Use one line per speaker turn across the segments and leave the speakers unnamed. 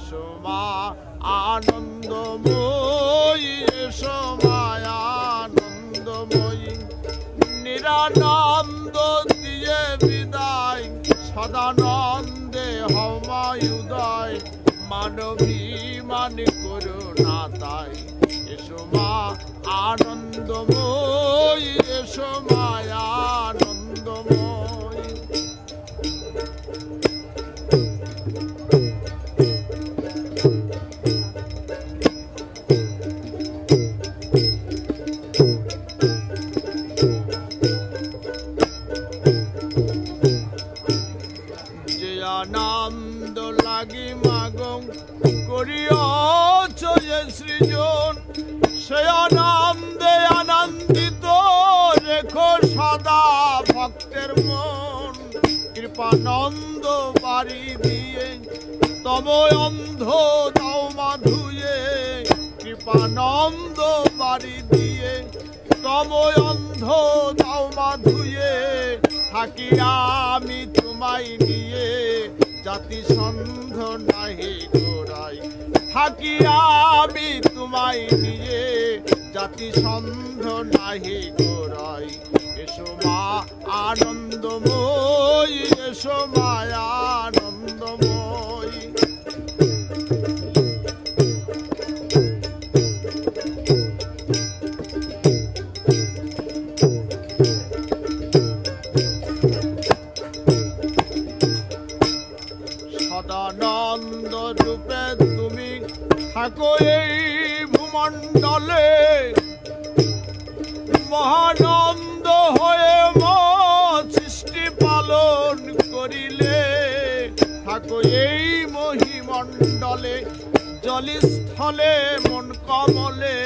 এসো মা আনন্দময়ী এসো আনন্দময়ী। নিরানন্দ দিয়ে বিদায়, সদানন্দে হমায় উদয়। মানবী মান করুণা তাই। এসো মা আনন্দময়ী এসো করিয়াছ যে সৃজন। সে আনন্দে আনন্দিত, রেখো সদা ভক্তের মন। কৃপানন্দ বাড়ি দিয়ে তম অন্ধ দাও মাধুয়ে। কৃপানন্দ বাড়ি দিয়ে তম অন্ধ দাও মাধুয়ে। থাকি আমি তোমায় নিয়ে। জাতি সন্ধ নাহি গোড়াই। থাকি আমি তোমায় নিয়ে জাতি সন্ধ নাহি গোড়াই। এসো মা আনন্দময়, এসো মায়া রূপে তুমি। থাকো এই ভূমণ্ডলে। মহানন্দ হয়ে সৃষ্টি পালন করিলে। থাকো এই মহিমণ্ডলে, জলিস্থলে মন কমলে।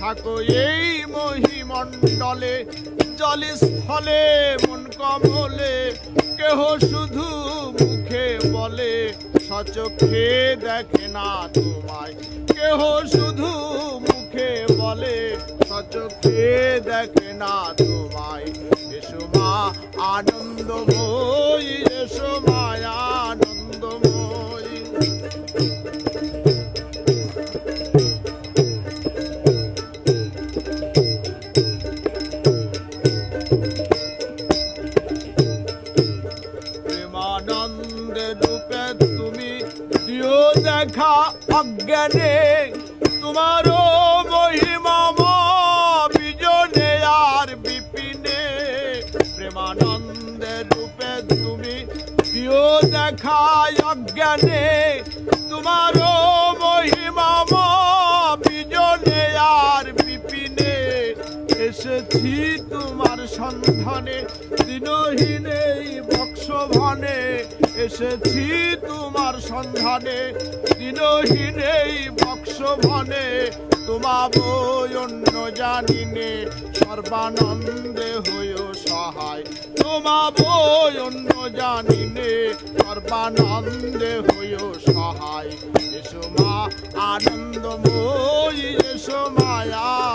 থাকো এই মহিমণ্ডলে, জলিস্থলে মন কমলে। কেহ শুধু মুখে বলে সচক্ষে দেখে না তোমায়। কেহ শুধু মুখে বলে, সচক্ষে দেখে না তোমায়। এসো মা আনন্দময়ী এসো মায়া আনন্দময়ী দেখা অজ্ঞানে বিজনে আর বিপিনে। রূপে তুমি দেখা অজ্ঞানে তোমারও সন্ধানে দিনহীনে বক্ষভনে এসেছি তোমার সন্ধানে। দিনহীনে বক্ষভনে তোমা অন্য জানিনে, সর্বানন্দে হইও সহায়। তোমা অন্য জানিনে, সর্বানন্দে হইও সহায়, এসো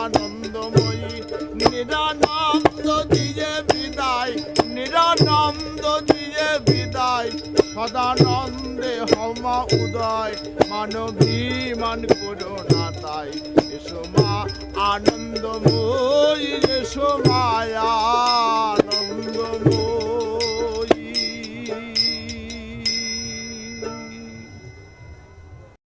আনন্দময়ী নিরানন্দ দিয়ে বিদায়, নিরানন্দ দিয়ে বিদায়। সদানন্দে হমা উদয় মানবী মান করোনা তাই। এসো মা, আনন্দময়ী, এসো মায়া